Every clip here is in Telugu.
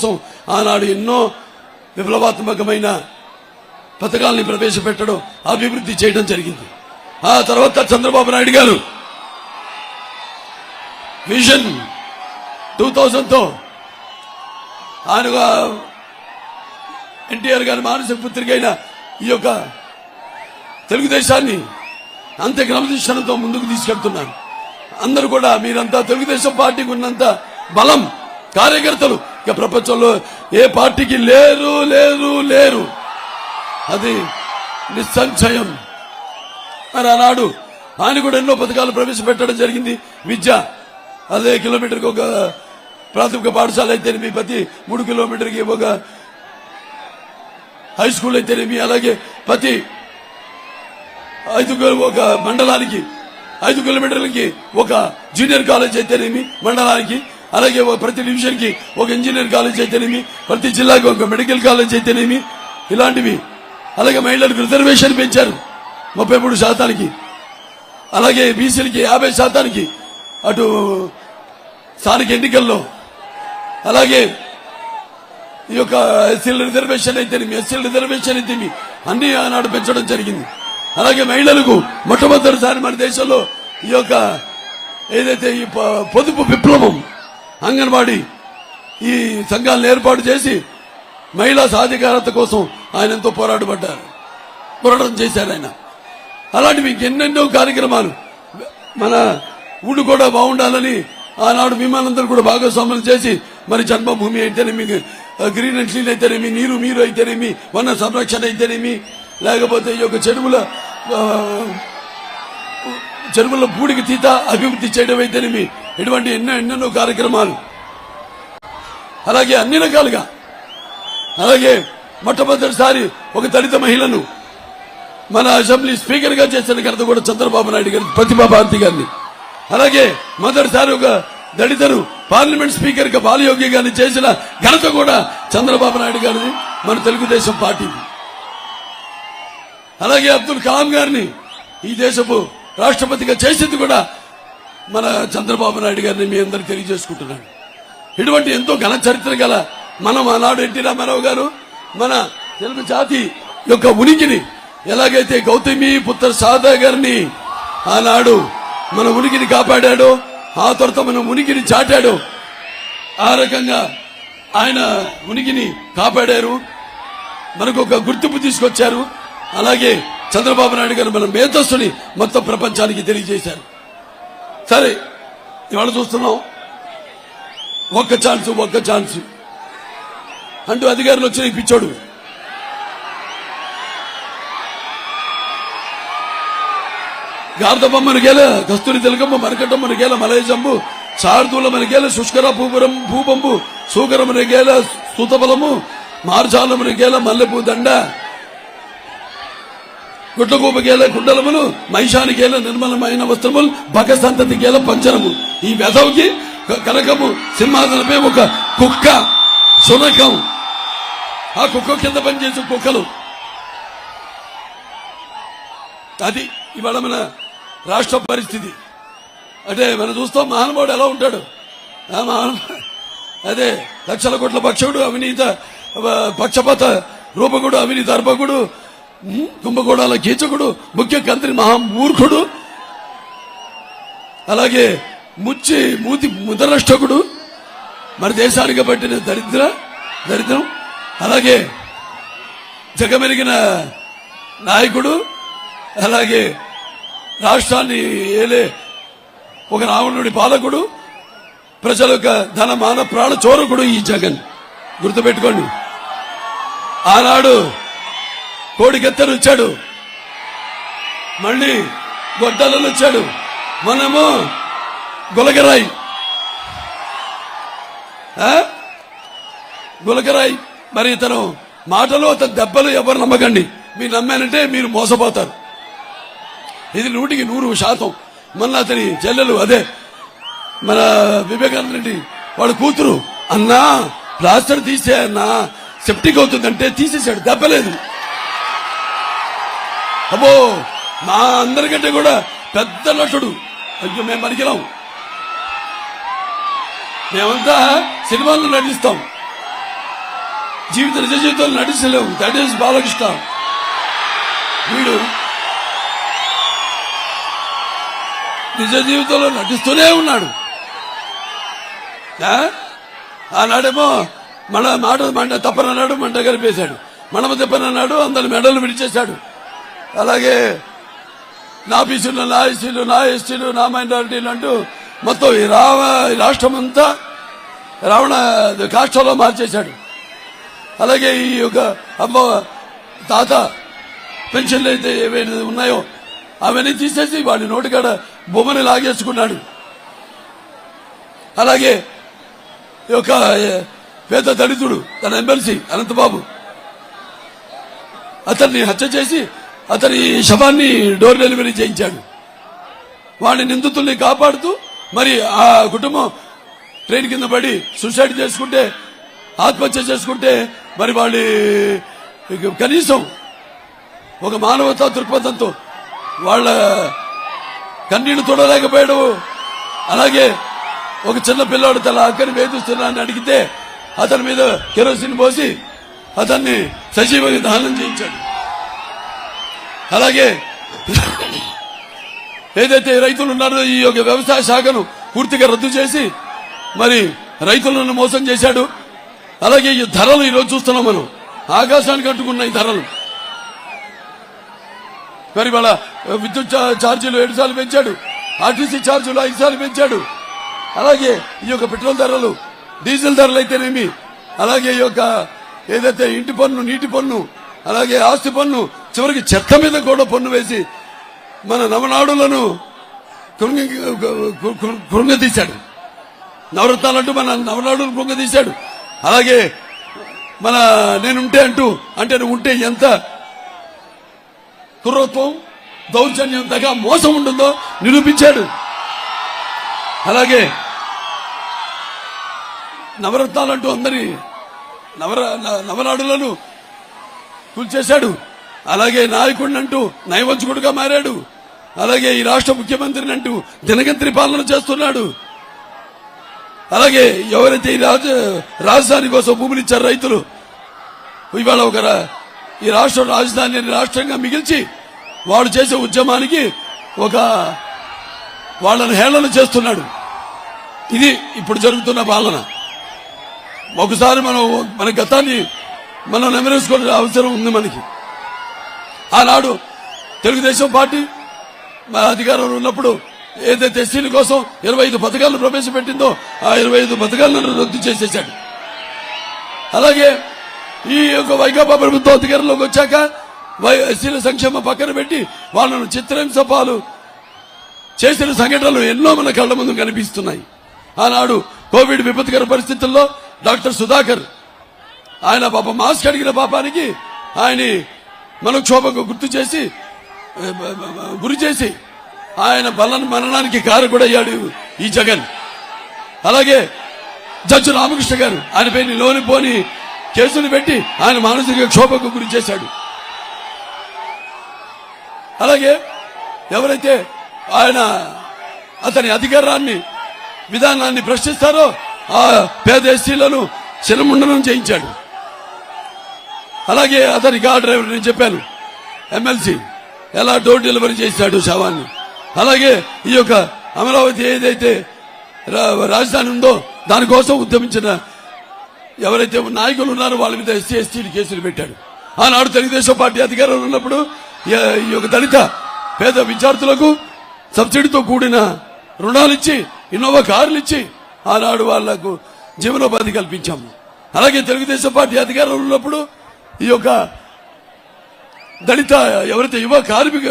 కోసం ఆనాడు ఎన్నో విప్లవాత్మకమైన పథకాలని ప్రవేశపెట్టడం అభివృద్ధి చేయడం జరిగింది. ఆ తర్వాత చంద్రబాబు నాయుడు గారు విజన్ టూ తో ఆయన ఎన్టీఆర్ గారి మానసిక పుత్రికైన అయిన ఈ యొక్క తెలుగుదేశాన్ని అంతే క్రమశిక్షణతో ముందుకు తీసుకెళ్తున్నారు. అందరూ కూడా మీరంతా తెలుగుదేశం పార్టీకి ఉన్నంత బలం కార్యకర్తలు. ఇక ప్రపంచంలో ఏ పార్టీకి లేరు లేరు లేరు. అది నిస్సంశయం. మరి ఆనాడు ఆయన కూడా ఎన్నో పథకాలు ప్రవేశపెట్టడం జరిగింది. విద్య అదే కిలోమీటర్కి ఒక ప్రాథమిక పాఠశాల అయితేనేమి ప్రతి మూడు కిలోమీటర్కి ఒక హై స్కూల్ అయితేనేమి అలాగే ప్రతి ఐదు ఒక మండలానికి ఐదు కిలోమీటర్లకి ఒక జూనియర్ కాలేజ్ అయితేనేమి మండలానికి అలాగే ప్రతి డివిజన్ ఒక ఇంజనీర్ కాలేజ్ అయితేనేమి ప్రతి జిల్లాకి ఒక మెడికల్ కాలేజ్ అయితేనేమి ఇలాంటివి. అలాగే మహిళలకు రిజర్వేషన్ పెంచారు ముప్పై మూడు శాతానికి. అలాగే బీసీలకి యాభై శాతానికి అటు స్థానిక ఎన్నికల్లో. అలాగే ఈ యొక్క ఎస్సీల రిజర్వేషన్ అయితేనేమి ఎస్సీల రిజర్వేషన్ అయితేమి అన్ని ఆనాడు పెంచడం జరిగింది. అలాగే మహిళలకు మొట్టమొదటిసారి మన దేశంలో ఈ యొక్క ఏదైతే ఈ ప- పొదుపు విప్లవం అంగన్వాడీ ఈ సంఘాలను ఏర్పాటు చేసి మహిళా సాధికారత కోసం ఆయన ఎంతో పోరాటపడ్డారు. పోరాటం చేశారు ఆయన. అలాంటివి ఎన్నెన్నో కార్యక్రమాలు. మన ఊళ్ళు కూడా బాగుండాలని ఆనాడు మిమ్మల్ని కూడా భాగస్వాములు చేసి మరి జన్మభూమి అయితేనేమి గ్రీన్ అండ్ క్లీన్ అయితేనేమి నీరు మీరు అయితేనేమి వన సంరక్షణ అయితేనేమి లేకపోతే ఈ యొక్క చెరువుల చెరువుల పూడికి తీత అభివృద్ధి చేయడం అయితేనేమి ఇటువంటి ఎన్నో ఎన్నెన్నో కార్యక్రమాలు. అలాగే అన్ని రకాలుగా. అలాగే మొట్టమొదటిసారి ఒక దళిత మహిళను మన అసెంబ్లీ స్పీకర్గా చేసిన ఘనత కూడా చంద్రబాబు నాయుడు గారి ప్రతిభా భారతి గారిని అలాగే మొదటిసారి ఒక దళితను పార్లమెంట్ స్పీకర్గా బాలయోగి గారిని చేసిన ఘనత కూడా చంద్రబాబు నాయుడు గారిని మన తెలుగుదేశం పార్టీ అలాగే అబ్దుల్ కలాం గారిని ఈ దేశపు రాష్ట్రపతిగా చేసింది కూడా మన చంద్రబాబు నాయుడు గారిని మీ అందరికి తెలియజేసుకుంటున్నాను. ఇటువంటి ఎంతో ఘన చరిత్ర గల మనం ఆనాడు ఎన్టీ రామారావు గారు మన తెలుగు జాతి యొక్క ఉనికిని ఎలాగైతే గౌతమి పుత్ర సాదా గారిని ఆనాడు మన ఉనికిని కాపాడాడో ఆ తర్వాత మన ఉనికిని చాటాడో ఆ రకంగా ఆయన ఉనికిని కాపాడారు మనకు ఒక గుర్తింపు తీసుకొచ్చారు. అలాగే చంద్రబాబు నాయుడు గారు మన మేధస్సుని మొత్తం ప్రపంచానికి తెలియజేశారు. సరే ఇవాళ చూస్తున్నాం. ఒక్క ఛాన్స్ ఒక్క ఛాన్స్. అంటూ అధికారులు వచ్చి ఈ పిచ్చోడు. గార్ధబొమ్మను కస్తూరి తిలకమ్మ మరకటమ్మను గేల మలయజంబు శార్దూల మనగేల శుష్కర పూపురం భూపంబు సూకరమున గేల సుతబలము మార్జాలమున గేల మల్లెపూ దండ. గుడ్డగూపగేల కుండలములు మహిషానికేల నిర్మలమైన వస్త్రములు భగ సంతతి గేల పంచరము ఈ వెధవుకి క- కనకము సింహాసనపై ఒక కుక్క సునకం ఆ కుక్క కింద పనిచేసే కుక్కలు. అది ఇవాళ మన రాష్ట్ర పరిస్థితి. అంటే మనం చూస్తాం మహానుభావుడు ఎలా ఉంటాడు. ఆ అదే లక్షల కోట్ల పక్షుడు అవినీత పక్షపాత రూపకుడు అవినీత అర్పకుడు కుంభకోణాల కీచకుడు ముఖ్య కంత్రి మహామూర్ఖుడు అలాగే ముచ్చి మూతి ముదరష్టకుడు మన దేశానికి పట్టిన దరిద్ర దరిద్రం అలాగే జగమెరిగిన నాయకుడు అలాగే రాష్ట్రాన్ని ఏలే ఒక రావణుడి పాలకుడు ప్రజల యొక్క ధన మాన ప్రాణ చోరకుడు ఈ జగన్. గుర్తుపెట్టుకోండి. ఆనాడు కోడికెత్తను వచ్చాడు మళ్ళీ గొడ్డలను వచ్చాడు మనము గులకరాయి ఆ? గులకరాయి మరి ఇతను మాటలు అతని దెబ్బలు ఎవరు నమ్మకండి. మీరు నమ్మానంటే మీరు మోసపోతారు. ఇది నూటికి నూరు శాతం. మళ్ళీ అతని చెల్లెలు అదే. మన వివేకానంద రెడ్డి వాడు కూతురు. అన్నా ప్లాస్టర్ తీసే అన్నా. సెప్టిక్ అవుతుందంటే తీసేశాడు. దెబ్బలేదు. అబ్బో మా అందరికంటే కూడా పెద్ద నటుడు. అయ్యో మేము పనికిరాం. మేమంతా సినిమాల్లో నటిస్తాం. జీవిత నిజ జీవితంలో నటించలేము దట్ ఈస్ బాలకృష్ణ. వీడు నిజ జీవితంలో నటిస్తూనే ఉన్నాడు. ఆ? ఆనాడేమో మన మాట మంట తప్పనన్నాడు మంట కలిపేశాడు మనమ తప్పనన్నాడు అందరి మెడలు విడిచేశాడు. అలాగే నా బీసీలు నా ఎస్సీలు నా ఎస్టీలు నా మైనారిటీలు అంటూ మొత్తం ఈ రావ ఈ రాష్ట్రం అంతా రావణ కాష్టంలో మార్చేశాడు. అలాగే ఈ యొక్క అమ్మ తాత పెన్షన్లు అయితే ఏవైతే ఉన్నాయో అవన్నీ తీసేసి వాడి నోటికాడ బొమ్మని లాగేసుకున్నాడు. అలాగే ఈ యొక్క పేద దళితుడు తన ఎమ్మెల్సీ అనంతబాబు. అతన్ని హత్య చేసి అతని శవాన్ని డోర్ డెలివరీ చేయించాడు. వాడిని నిందితుల్ని కాపాడుతూ మరి ఆ కుటుంబం ట్రైన్ కింద పడి సూసైడ్ చేసుకుంటే ఆత్మహత్య చేసుకుంటే మరి వాళ్ళ కనీసం ఒక మానవతా దృక్పథంతో వాళ్ళ కన్నీళ్ళు చూడలేకపోయాడు అలాగే ఒక చిన్న పిల్లాడు తన అక్కని వేధిస్తున్నానని అడిగితే అతని మీద కెరోసిన్ పోసి అతన్ని సజీవంగా దహనం చేయించాడు. అలాగే. ఏదైతే రైతులు ఉన్నారో ఈ యొక్క వ్యవసాయ శాఖను పూర్తిగా రద్దు చేసి మరి రైతులను మోసం చేశాడు. అలాగే ఈ ధరలు ఈరోజు చూస్తున్నాం మనం. ఆకాశానికి అంటుకున్న ఈ ధరలు. మరి వాళ్ళ విద్యుత్ చా- ఛార్జీలు ఏడు సార్లు పెంచాడు. ఆర్టీసీ ఛార్జీలు ఐదు సార్లు పెంచాడు. అలాగే ఈ యొక్క పెట్రోల్ ధరలు డీజిల్ ధరలు అయితేనేమి? అలాగే ఈ యొక్క ఏదైతే ఇంటి పన్ను నీటి పన్ను అలాగే ఆస్తి పన్ను చివరికి చెత్త మీద కూడా పన్ను వేసి మన నవనాడులను కృంగ కృ- కృంగదీశాడు. నవరత్నాలంటూ మన నవనాడును కృంగదీశాడు. అలాగే మన నేనుంటే అంటూ అంటే ఉంటే ఎంత కుర్రత్వం దౌర్జన్యం దగ్గర మోసం ఉంటుందో నిరూపించాడు. అలాగే నవరత్నాలంటూ అందరి నవర నవనాడులను కూల్చేశాడు. అలాగే నాయకుడిని అంటూ నయవంచకుడుగా మారాడు. అలాగే ఈ రాష్ట్ర ముఖ్యమంత్రిని అంటూ దినగంత్రి పాలన చేస్తున్నాడు. అలాగే ఎవరైతే ఈ రాజ రాజధాని కోసం భూములు ఇచ్చారు రైతులు ఇవాళ ఒక ఈ రాష్ట్ర రాజధాని రాష్ట్రంగా మిగిల్చి వాడు చేసే ఉద్యమానికి ఒక వాళ్ళను హేళన చేస్తున్నాడు. ఇది ఇప్పుడు జరుగుతున్న పాలన. ఒకసారి మనం మన గతాన్ని మనం నెమరేసుకోవాల్సిన అవసరం ఉంది మనకి. ఆనాడు తెలుగుదేశం పార్టీ మా అధికారంలో ఉన్నప్పుడు ఏదైతే ఎస్సీల కోసం ఇరవై ఐదు పథకాలను ప్రవేశపెట్టిందో ఆ ఇరవై ఐదు పథకాలను రద్దు చేసేశాడు. అలాగే ఈ యొక్క వైకాపా ప్రభుత్వం అధికారంలోకి వచ్చాక వై ఎస్సీల సంక్షేమ పక్కన పెట్టి వాళ్ళను చిత్రహింస పాలు చేసిన సంఘటనలు ఎన్నో మన కళ్ళ ముందు కనిపిస్తున్నాయి. ఆనాడు కోవిడ్ విపత్కర పరిస్థితుల్లో డాక్టర్ సుధాకర్ ఆయన పాప మాస్క్ అడిగిన పాపానికి ఆయన మనక్షోభకు గుర్తు చేసి గురి చేసి ఆయన బలన మరణానికి కారకుడయ్యాడు ఈ జగన్. అలాగే జడ్జి రామకృష్ణ గారు ఆయన పైన లోని పోని కేసులు పెట్టి ఆయన మానసిక క్షోభకు గురి చేశాడు. అలాగే ఎవరైతే ఆయన అతని అధికారాన్ని విధానాన్ని ప్రశ్నిస్తారో ఆ పేద ఎస్సీలను చిరముండనం చేయించాడు. అలాగే అతని కార్ డ్రైవర్ నేను చెప్పాను. ఎమ్మెల్సీ ఎలా డోర్ డెలివరీ చేశాడు శవాన్ని? అలాగే ఈ యొక్క అమరావతి ఏదైతే రా- రాజధాని ఉందో దానికోసం ఉద్యమించిన ఎవరైతే నాయకులు ఉన్నారో వాళ్ళ మీద ఎస్సీ ఎస్టీ కేసులు పెట్టాడు. ఆనాడు తెలుగుదేశం పార్టీ అధికారంలో ఉన్నప్పుడు ఈ- ఈ యొక్క దళిత పేద విద్యార్థులకు సబ్సిడీతో కూడిన రుణాలు ఇచ్చి ఇన్నోవా కార్లు ఇచ్చి ఆనాడు వాళ్ళకు జీవనోపాధి కల్పించాము. అలాగే తెలుగుదేశం పార్టీ అధికారంలో ఉన్నప్పుడు ఈ యొక్క దళిత ఎవరైతే యువ కార్మిక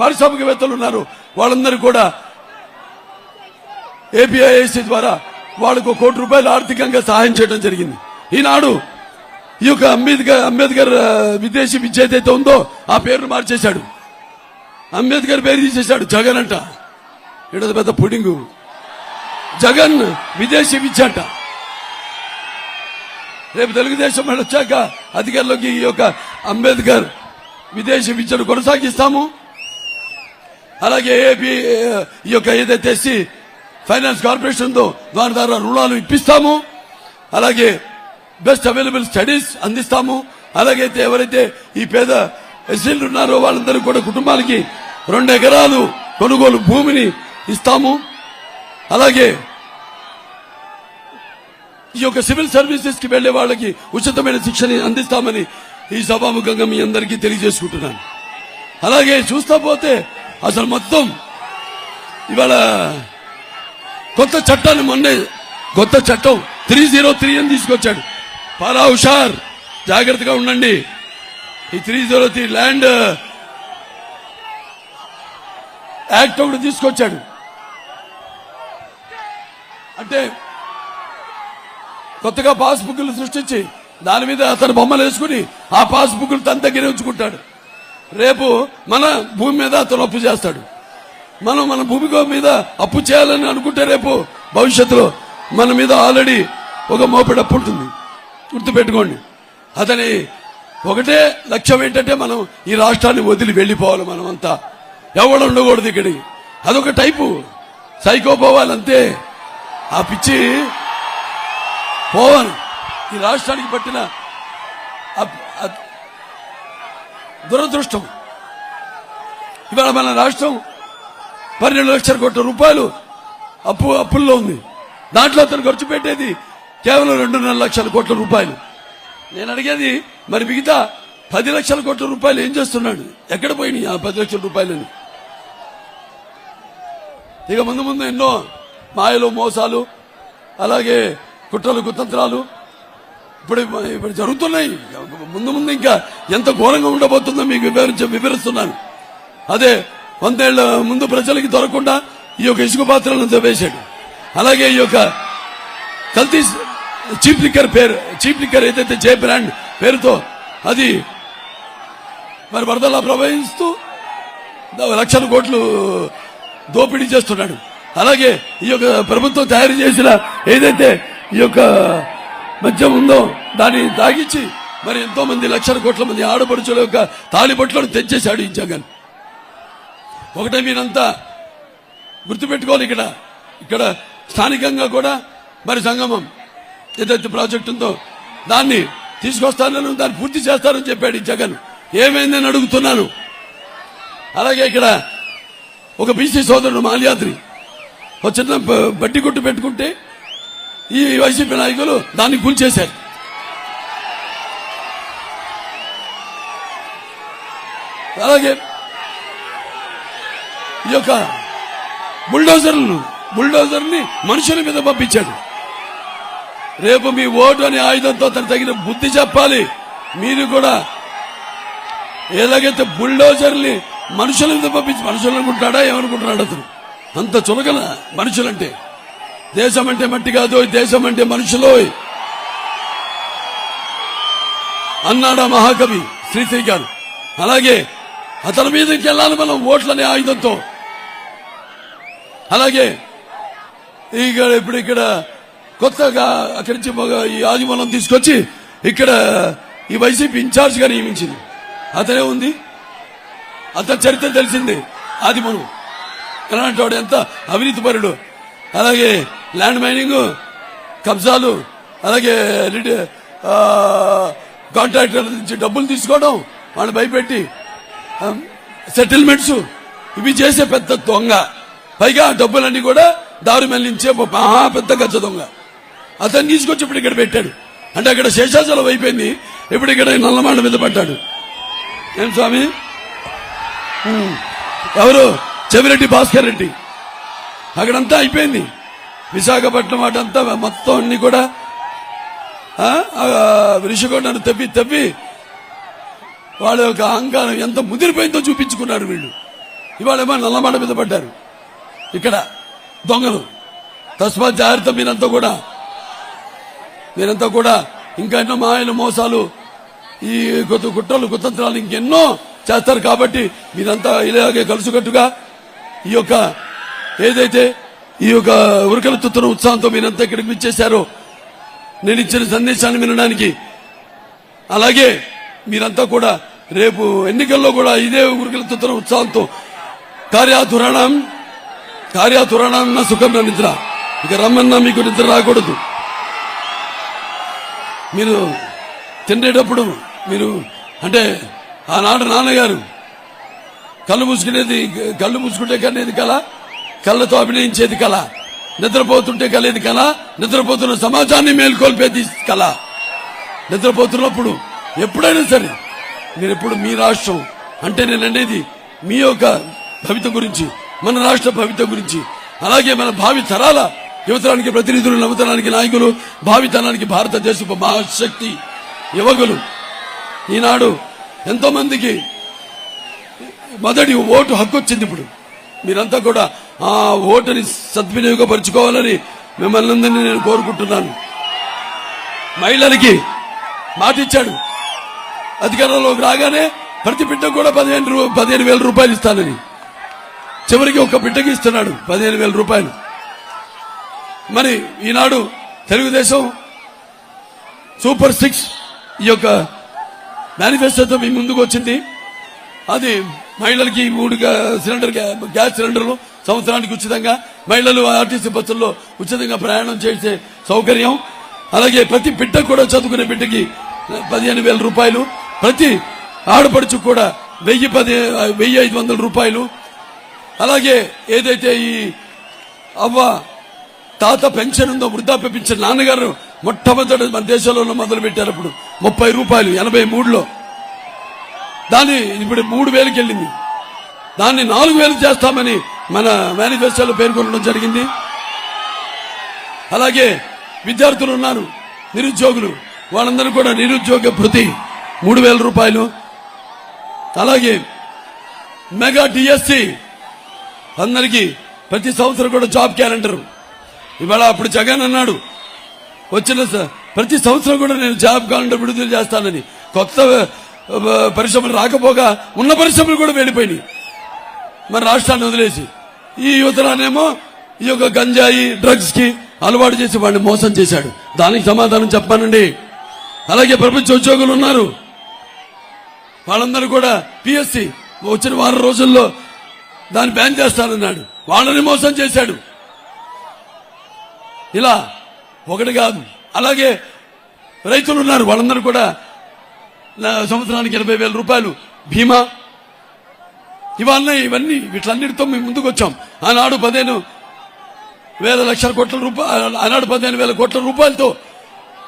పారిశ్రామికవేత్తలు ఉన్నారు వాళ్ళందరూ కూడా ఏపీఐఏసీ ద్వారా వాళ్ళకు కోటి రూపాయలు ఆర్థికంగా సహాయం చేయడం జరిగింది. ఈనాడు ఈ యొక్క అంబేద్కర్ అంబేద్కర్ విదేశీ విద్య ఏదైతే ఉందో ఆ పేరును మార్చేశాడు. అంబేద్కర్ పేరు తీసేశాడు. జగన్ అంట. ఇక్కడ పెద్ద పుడింగు? జగన్ విదేశీ విద్య అంట. రేపు తెలుగుదేశం వాళ్ళు వచ్చాక అధికారంలోకి ఈ యొక్క అంబేద్కర్ విదేశీ విద్యను కొనసాగిస్తాము. అలాగే ఏపీ ఈ యొక్క ఏదైతే ఎస్సీ ఫైనాన్స్ కార్పొరేషన్ ఉందో దాని ద్వారా రుణాలు ఇప్పిస్తాము. అలాగే బెస్ట్ అవైలబుల్ స్టడీస్ అందిస్తాము. అలాగైతే ఎవరైతే ఈ పేద ఎస్సీలు ఉన్నారో వాళ్ళందరూ కూడా కుటుంబాలకి రెండు ఎకరాలు కొనుగోలు భూమిని ఇస్తాము. అలాగే ఈ యొక్క సివిల్ సర్వీసెస్కి వెళ్ళే వాళ్ళకి ఉచితమైన శిక్షణ అందిస్తామని ఈ సభాముఖంగా మీ అందరికీ తెలియజేసుకుంటున్నాను. అలాగే చూస్తా పోతే అసలు మొత్తం ఇవాళ కొత్త చట్టాన్ని మొన్నే కొత్త చట్టం త్రీ జీరో త్రీ అని తీసుకొచ్చాడు. పాలా హుషార్ జాగ్రత్తగా ఉండండి. ఈ three zero three land act ఒకటి తీసుకొచ్చాడు. అంటే కొత్తగా పాస్బుక్లు సృష్టించి దాని మీద అతను బొమ్మలు వేసుకుని ఆ పాస్బుక్లు తన దగ్గర ఉంచుకుంటాడు. రేపు మన భూమి మీద అతను అప్పు చేస్తాడు. మనం మన భూమి మీద అప్పు చేయాలని అనుకుంటే రేపు భవిష్యత్తులో మన మీద ఆల్రెడీ ఒక మోపెడు అప్పు ఉంటుంది. గుర్తుపెట్టుకోండి. అతని ఒకటే లక్ష్యం ఏంటంటే మనం ఈ రాష్ట్రాన్ని వదిలి వెళ్ళిపోవాలి మనం అంతా ఎవడు ఉండకూడదు ఇక్కడికి. అదొక టైపు. సైకో పోవాలంతే ఆ పిచ్చి పోవాలి. ఈ రాష్ట్రానికి పట్టిన అ- దురదృష్టం. ఇవాళ మన రాష్ట్రం పన్నెండు లక్షల కోట్ల రూపాయలు అప్పు అప్పుల్లో ఉంది. దాంట్లో అతను ఖర్చు పెట్టేది కేవలం రెండున్నర లక్షల కోట్ల రూపాయలు. నేను అడిగేది మరి మిగతా పది లక్షల కోట్ల రూపాయలు ఏం చేస్తున్నాడు? ఎక్కడ పోయినాయి ఆ పది లక్షల రూపాయలని? ఇక ముందు ముందు ఎన్నో మాయలు మోసాలు అలాగే కుట్రలు కుతంత్రాలు. ఇప్పుడు ఇప్పుడు జరుగుతున్నాయి. ముందు ముందు ఇంకా ఎంత ఘోరంగా ఉండబోతుందో మీకు వివరించ వివరిస్తున్నాను. అదే వందేళ్ళ ముందు ప్రజలకి దొరకకుండా ఈ యొక్క ఇసుక పాత్రలను వేశాడు అలాగే ఈ యొక్క కల్తీ చీప్ లిక్కర్ పేరు చీప్ లిక్కర్ ఏదైతే జే బ్రాండ్ పేరుతో అది మరి వరదలా ప్రవహిస్తూ లక్షల కోట్లు దోపిడీ చేస్తున్నాడు. అలాగే ఈ యొక్క ప్రభుత్వం తయారు చేసిన ఏదైతే ఈ యొక్క మద్యం ఉందో దాన్ని తాగించి మరి ఎంతో మంది లక్షల కోట్ల మంది ఆడపడుచుల యొక్క తాలిబొట్లను తెచ్చేశాడు ఈ జగన్ ఒకటే మీరంతా గుర్తుపెట్టుకోవాలి ఇక్కడ. ఇక్కడ స్థానికంగా కూడా మరి సంగమం ఏదైతే ప్రాజెక్ట్ ఉందో దాన్ని తీసుకొస్తానని దాన్ని పూర్తి చేస్తానని చెప్పాడు ఈ జగన్ ఏమైందని అడుగుతున్నాను. అలాగే ఇక్కడ ఒక బీసీ సోదరుడు మాల్యాద్రి ఒక చిన్న బట్టి బడ్డీ కొట్టు పెట్టుకుంటే ఈ వైసీపీ నాయకులు దాన్ని గుంచేశారు. అలాగే ఈ యొక్క బుల్డోజర్లను బుల్డోజర్ని మనుషుల మీద పంపించాడు. రేపు మీ ఓటు అనే ఆయుధంతో తన తగిన బుద్ధి చెప్పాలి. మీరు కూడా ఎలాగైతే బుల్డోజర్ని మనుషుల మీద పంపించి మనుషులు అనుకుంటాడా ఏమనుకుంటున్నాడు అతను? అంత చులకన మనుషులంటే. దేశం అంటే మట్టి కాదు దేశం అంటే మనుషులో అన్నాడా మహాకవి శ్రీశ్రీ గారు. అలాగే అతని మీదకి వెళ్ళాలి మనం ఓట్లనే ఆయుధంతో. అలాగే ఇక్కడ ఇప్పుడు ఇక్కడ కొత్తగా అక్కడి నుంచి ఈ ఆదిమూలం తీసుకొచ్చి ఇక్కడ ఈ వైసీపీ ఇన్ఛార్జ్గా నియమించింది. అతనే ఉంది. అతని చరిత్ర తెలిసింది. ఆదిమూలం. ఎలాంటి వాడు ఎంత అవినీతిపరుడు అలాగే ల్యాండ్ మైనింగ్ కబ్జాలు అలాగే కాంట్రాక్టర్ నుంచి డబ్బులు తీసుకోవడం వాళ్ళు భయపెట్టి సెటిల్మెంట్స్ ఇవి చేసే పెద్ద దొంగ. పైగా డబ్బులన్నీ కూడా దారి మళ్ళించే మహా పెద్ద గజ దొంగ. అతన్ని తీసుకొచ్చి ఇప్పుడు ఇక్కడ పెట్టాడు. అంటే అక్కడ శేషాచలం అయిపోయింది. ఇప్పుడు ఇక్కడ నల్లమాండ మీద పడ్డాడు. ఏం స్వామి. ఎవరు? చెవిరెడ్డి భాస్కర్ రెడ్డి. అక్కడంతా అయిపోయింది. విశాఖపట్నం అటంతా మొత్తం అన్ని కూడా ఆ, ఆ, రిషికొండను తవ్వి తవ్వి వాళ్ళ యొక్క అహంకారం ఎంత ముదిరిపోయిందో చూపించుకున్నారు వీళ్ళు. ఇవాళ ఏమో మీద పడ్డారు. ఇక్కడ దొంగలు. తస్మాత్ జాగ్రత్త మీరంతా కూడా. మీరంతా కూడా ఇంకా ఎన్నో మాయలు మోసాలు ఈ కొత్త కుట్రలు కుతంత్రాలు ఇంకెన్నో చేస్తారు కాబట్టి మీరంతా ఇలాగే కలుసుకట్టుగా ఈ యొక్క ఏదైతే ఈ యొక్క ఉరకలెత్తుతున్న ఉత్సాహంతో మీరంతా ఇక్కడికి విచ్చేశారో. నేను ఇచ్చిన సందేశాన్ని వినడానికి. అలాగే మీరంతా కూడా రేపు ఎన్నికల్లో కూడా ఇదే ఉరకలెత్తుతున్న ఉత్సాహంతో కార్యాతురణం కార్యాతురణం సుఖం నిద్ర. ఇక రమ్మన్నా మీకు నిద్ర రాకూడదు. మీరు తినేటప్పుడు మీరు అంటే ఆనాడు నాన్నగారు కళ్ళు మూసుకునేది కళ్ళు మూసుకుంటే కనేది కళ కళ్ళతో అభినయించేది కళ. నిద్రపోతుంటే కలేది కళ నిద్రపోతున్న సమాజాన్ని మేల్కొల్పేది కళ. నిద్రపోతున్నప్పుడు ఎప్పుడైనా సరే మీరు ఎప్పుడు మీ రాష్ట్రం అంటే నేను అనేది మీ యొక్క భవిత గురించి మన రాష్ట్ర భవిత గురించి అలాగే మన భావి తరాల యువతరానికి ప్రతినిధులు నవతరానికి నాయకులు భావితనానికి భారతదేశపు మహాశక్తి యువకులు. ఈనాడు ఎంతో మందికి మొదటి ఓటు హక్కు వచ్చింది ఇప్పుడు. మీరంతా కూడా ఆ ఓటుని సద్వినియోగపరుచుకోవాలని మిమ్మల్ని అందరినీ నేను కోరుకుంటున్నాను. మహిళలకి మాట ఇచ్చాడు అధికారంలోకి రాగానే ప్రతి బిడ్డకు కూడా పదిహేను పదిహేను వేల రూపాయలు ఇస్తానని. చివరికి ఒక బిడ్డకి ఇస్తున్నాడు పదిహేను వేల రూపాయలు. మరి ఈనాడు తెలుగుదేశం సూపర్ సిక్స్ ఈ యొక్క మేనిఫెస్టోతో మీ ముందుకు వచ్చింది. అది మహిళలకి మూడు సిలిండర్ గ్యాస్ సిలిండర్లు సంవత్సరానికి ఉచితంగా. మహిళలు ఆర్టీసీ బస్సుల్లో ఉచితంగా ప్రయాణం చేసే సౌకర్యం. అలాగే ప్రతి బిడ్డ కూడా చదువుకునే బిడ్డకి పదిహేను వేల రూపాయలు. ప్రతి ఆడపడుచు కూడా వెయ్యి పది వెయ్యి ఐదు వందల రూపాయలు. అలాగే ఏదైతే ఈ అవ్వ తాత పెన్షన్ ఉందో వృద్ధాప్య పెన్షన్ నాన్నగారు మొట్టమొదటి మన దేశంలో మొదలు పెట్టారు అప్పుడు ముప్పై రూపాయలు ఎనభై మూడులో. దాన్ని ఇప్పుడు మూడు వేలకు వెళ్ళింది. దాన్ని నాలుగు వేలు చేస్తామని మన మేనిఫెస్టోలో పేర్కొనడం జరిగింది. అలాగే విద్యార్థులు ఉన్నారు నిరుద్యోగులు. వాళ్ళందరూ కూడా నిరుద్యోగ భృతి మూడు వేల రూపాయలు. అలాగే మెగా డిఎస్సి అందరికీ ప్రతి సంవత్సరం కూడా జాబ్ క్యాలెండర్. ఇవాళ అప్పుడు జగన్ అన్నాడు వచ్చిన స- ప్రతి సంవత్సరం కూడా నేను జాబ్ క్యాలెండర్ విడుదల చేస్తానని. కొత్త పరిశ్రమలు రాకపోగా ఉన్న పరిశ్రమలు కూడా వెళ్ళిపోయినాయి. మన రాష్ట్రాన్ని వదిలేసి ఈ యువతరానేమో ఈ యొక్క గంజాయి డ్రగ్స్కి అలవాటు చేసి వాడిని మోసం చేశాడు. దానికి సమాధానం చెప్పానండి. అలాగే ప్రపంచ ఉద్యోగులు ఉన్నారు. వాళ్ళందరూ కూడా పిఎస్సి వచ్చిన వారం రోజుల్లో దాన్ని బ్యాన్ చేస్తానన్నాడు. వాళ్ళని మోసం చేశాడు. ఇలా ఒకటి కాదు. అలాగే రైతులు ఉన్నారు. వాళ్ళందరూ కూడా సంవత్సరానికి ఎనభై వేల రూపాయలు. భీమా. ఇవాళ ఇవన్నీ వీటిలన్నిటితో మేము ముందుకు వచ్చాం ఆనాడు పదిహేను వేల లక్షల కోట్ల రూపాయలు ఆనాడు పదిహేను వేల కోట్ల రూపాయలతో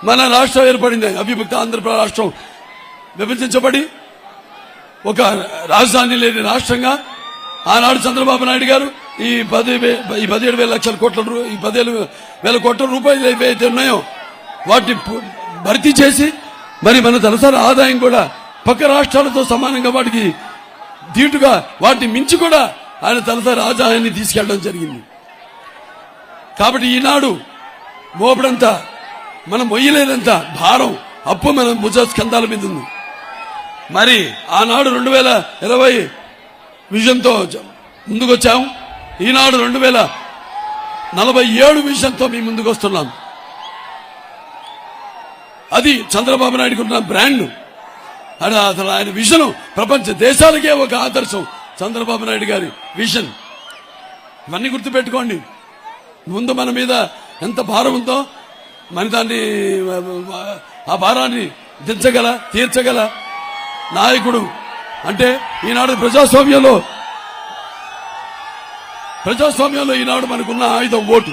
మన రాష్ట్రం ఏర్పడింది. అవిభక్త ఆంధ్రప్రదేశ్ రాష్ట్రం విభజించబడి ఒక రాజధాని లేని రాష్ట్రంగా ఆనాడు చంద్రబాబు నాయుడు గారు ఈ పది ఈ పదిహేడు వేల లక్షల కోట్ల ఈ పదిహేడు వేల కోట్ల రూపాయలు ఏవైతే ఉన్నాయో వాటిని భర్తీ చేసి మరి మన తలసరి ఆదాయం కూడా పక్క రాష్ట్రాలతో సమానంగా వాటికి దీటుగా వాటిని మించి కూడా ఆయన తలసరి ఆదాయాన్ని తీసుకెళ్ళడం జరిగింది. కాబట్టి ఈనాడు మోపడంతా మనం మొయ్యలేనంత భారం అప్పు మన భుజ స్కంధాల మీద ఉంది. మరి ఆనాడు రెండు వేల ఇరవై విజన్తో ముందుకొచ్చాము ఈనాడు రెండు వేల నలభై ఏడు విజన్తో మేము ముందుకు వస్తున్నాం అది చంద్రబాబు నాయుడుకు ఉన్న బ్రాండ్. అది అసలు ఆయన విజన్ ప్రపంచ దేశాలకే ఒక ఆదర్శం. చంద్రబాబు నాయుడు గారి విజన్. ఇవన్నీ గుర్తుపెట్టుకోండి. ముందు మన మీద ఎంత భారం ఉందో మన దాన్ని ఆ భారాన్ని దించగల తీర్చగల నాయకుడు. అంటే ఈనాడు ప్రజాస్వామ్యంలో ప్రజాస్వామ్యంలో ఈనాడు మనకున్న ఆయుధం ఓటు.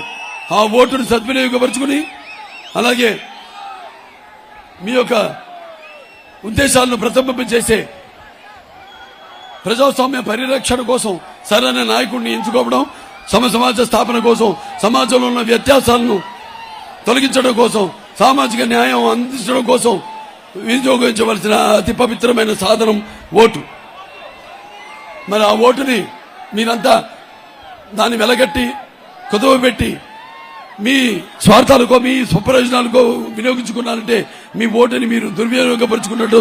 ఆ ఓటును సద్వినియోగపరుచుకుని అలాగే మీ యొక్క ఉద్దేశాలను ప్రతిబింబించేసే ప్రజాస్వామ్య పరిరక్షణ కోసం సరైన నాయకుడిని ఎంచుకోవడం సమ సమాజ స్థాపన కోసం సమాజంలో ఉన్న వ్యత్యాసాలను తొలగించడం కోసం సామాజిక న్యాయం అందించడం కోసం వినియోగించవలసిన అతి పవిత్రమైన సాధనం ఓటు. మరి ఆ ఓటుని మీరంతా దాన్ని వెలగట్టి కుదవబెట్టి మీ స్వార్థాలకో మీ స్వప్రయోజనాలకో వినియోగించుకున్నారంటే మీ ఓటుని మీరు దుర్వినియోగపరుచుకున్నట్టు